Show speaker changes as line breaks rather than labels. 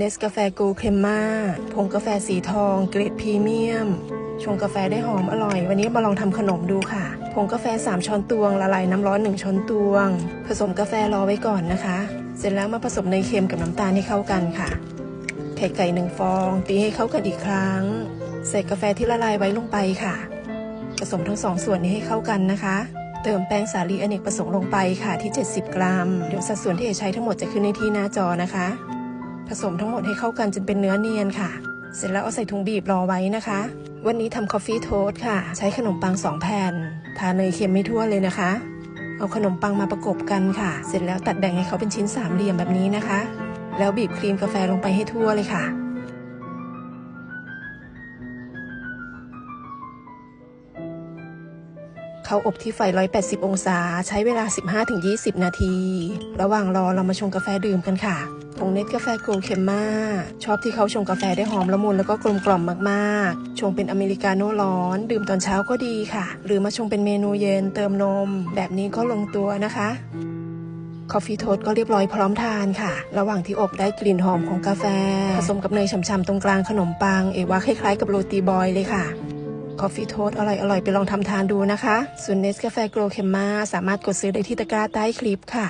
เนสกาแฟโกเคมมาผงกาแฟสีทอง เกรดพรีเมียม ชงกาแฟได้หอมอร่อย วันนี้มาลองทำขนมดูค่ะ ผงกาแฟ 3 ช้อนตวง ละลายน้ำร้อน 1 ช้อนตวง ผสมกาแฟรอไว้ก่อนนะคะ เสร็จแล้วมาผสมเนยเค็มกับน้ำตาลให้เข้ากันค่ะไข่ไก่หนึ่งฟอง ตีให้เข้ากันอีกครั้ง ใส่กาแฟที่ละลายไว้ลงไปค่ะ ผสมทั้งสองส่วนนี้ให้เข้ากันนะคะเติมแป้งสาลีอเนกประสงค์ลงไปค่ะที่ 70 กรัม เดี๋ยวสัดส่วนที่จะใช้ทั้งหมดจะขึ้นในที่หน้าจอนะคะ ผสมทั้งหมดให้เข้ากันจนเป็นเนื้อเนียนค่ะ เสร็จแล้วเอาใส่ถุงบีบรอไว้นะคะ วันนี้ทำคอฟฟี่โทสต์ค่ะ ใช้ขนมปัง2แผ่น ทาเนยเค็มไม่ทั่วเลยนะคะ เอาขนมปังมาประกบกันค่ะ เสร็จแล้วตัดแบ่งให้เขาเป็นชิ้นสามเหลี่ยมแบบนี้นะคะ แล้วบีบครีมกาแฟลงไปให้ทั่วเลยค่ะเขาอบที่ไฟ 180 องศา ใช้เวลา 15-20 นาที ระหว่างรอเรามาชงกาแฟดื่มกันค่ะ ผงเน็ตกาแฟโกลเคมมาชอบที่เขาชงกาแฟได้หอมละมุนแล้วก็กลมกล่อมมากๆ ชงเป็นอเมริกาโน่ร้อน ดื่มตอนเช้าก็ดีค่ะ หรือมาชงเป็นเมนูเย็นเติมนม แบบนี้ก็ลงตัวนะคะคอฟฟี่โทสต์ก็เรียบร้อยพร้อมทานค่ะ ระหว่างที่อบได้กลิ่นหอมของกาแฟ ผสมกับเนยฉ่ำๆตรงกลางขนมปัง เอว่าคล้ายๆกับโรตีบอยเลยค่ะคอฟฟี่โทสต์อร่อยๆ ไปลองทำทานดูนะคะส่วนเนสกาแฟโกลเคมมาสามารถกดซื้อได้ที่ตะกร้าใต้คลิปค่ะ